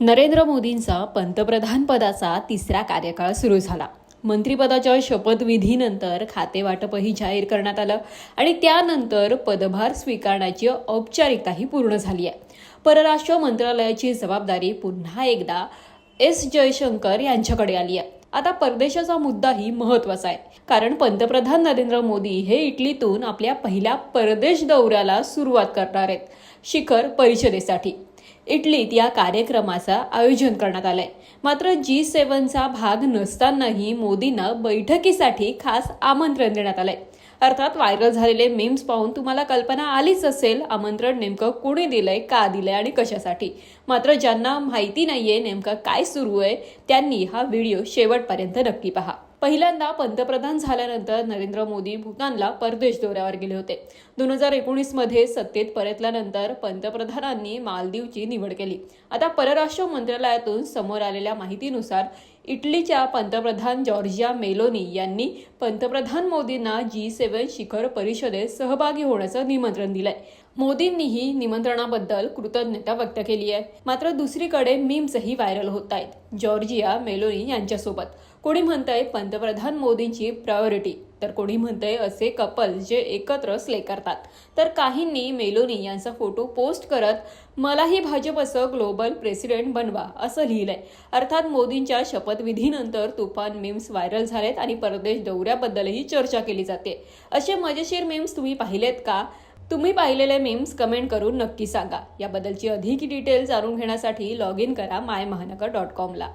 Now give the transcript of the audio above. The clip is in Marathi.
नरेंद्र मोदींचा पंतप्रधानपदाचा तिसरा कार्यकाळ सुरू झाला. मंत्रिपदाच्या शपथविधीनंतर खातेवाटपही जाहीर करण्यात आलं आणि त्यानंतर पदभार स्वीकारण्याची औपचारिकताही पूर्ण झाली आहे. परराष्ट्र मंत्रालयाची जबाबदारी पुन्हा एकदा एस जयशंकर यांच्याकडे आली आहे. आता परदेशाचा मुद्दाही महत्त्वाचा आहे. कारण पंतप्रधान नरेंद्र मोदी हे इटलीतून आपल्या पहिल्या परदेश दौऱ्याला सुरुवात करणार आहेत. शिखर परिषदेसाठी. इटलीत या कार्यक्रमाचं आयोजन करण्यात आलंय. मात्र जी सेव्हनचा भाग नसतानाही मोदींना बैठकीसाठी खास आमंत्रण देण्यात आलंय. अर्थात व्हायरल झालेले मीम्स पाहून तुम्हाला कल्पना आलीच असेल आमंत्रण नेमकं कोणी दिलंय का दिलंय आणि कशासाठी. मात्र ज्यांना माहिती नाहीये नेमकं काय सुरू आहे त्यांनी हा व्हिडिओ शेवटपर्यंत नक्की पहा. पहिल्यांदा पंतप्रधान झाल्यानंतर नरेंद्र मोदी भूतानला परदेश दौऱ्यावर गेले होते. दोन हजार एकोणीसमध्ये सत्तेत परतल्यानंतर पंतप्रधानांनी मालदीवची निवड केली. आता परराष्ट्र मंत्रालयातून समोर आलेल्या माहितीनुसार इटलीच्या पंतप्रधान जॉर्जिया मेलोनी यांनी पंतप्रधान मोदींना जी सेवन शिखर परिषदेत सहभागी होण्याचं निमंत्रण दिलंय. मोदींनीही निमंत्रणाबद्दल कृतज्ञता व्यक्त केली आहे. मात्र दुसरीकडे मीम्सही व्हायरल होत आहेत. जॉर्जिया मेलोनी यांच्यासोबत. कोणी म्हणतंय पंतप्रधान मोदींची प्रायोरिटी? तर कोणी म्हणतंय असे कपल जे एकत्र स्ले करतात. तर काहींनी मेलोनी यांचा फोटो पोस्ट करत मलाही भाजपचं ग्लोबल प्रेसिडेंट बनवा असं लिहिलंय. अर्थात मोदींच्या शपथविधीनंतर तुफान मीम्स व्हायरल झालेत आणि परदेश दौऱ्याबद्दलही चर्चा केली जाते. असे मजेशीर मीम्स तुम्ही पाहिलेत का? तुम्ही पाहिलेले मीम्स कमेंट करून नक्की सांगा. याबद्दलची अधिक डिटेल जाणून घेण्यासाठी लॉग इन करा माय महानगर डॉट कॉमला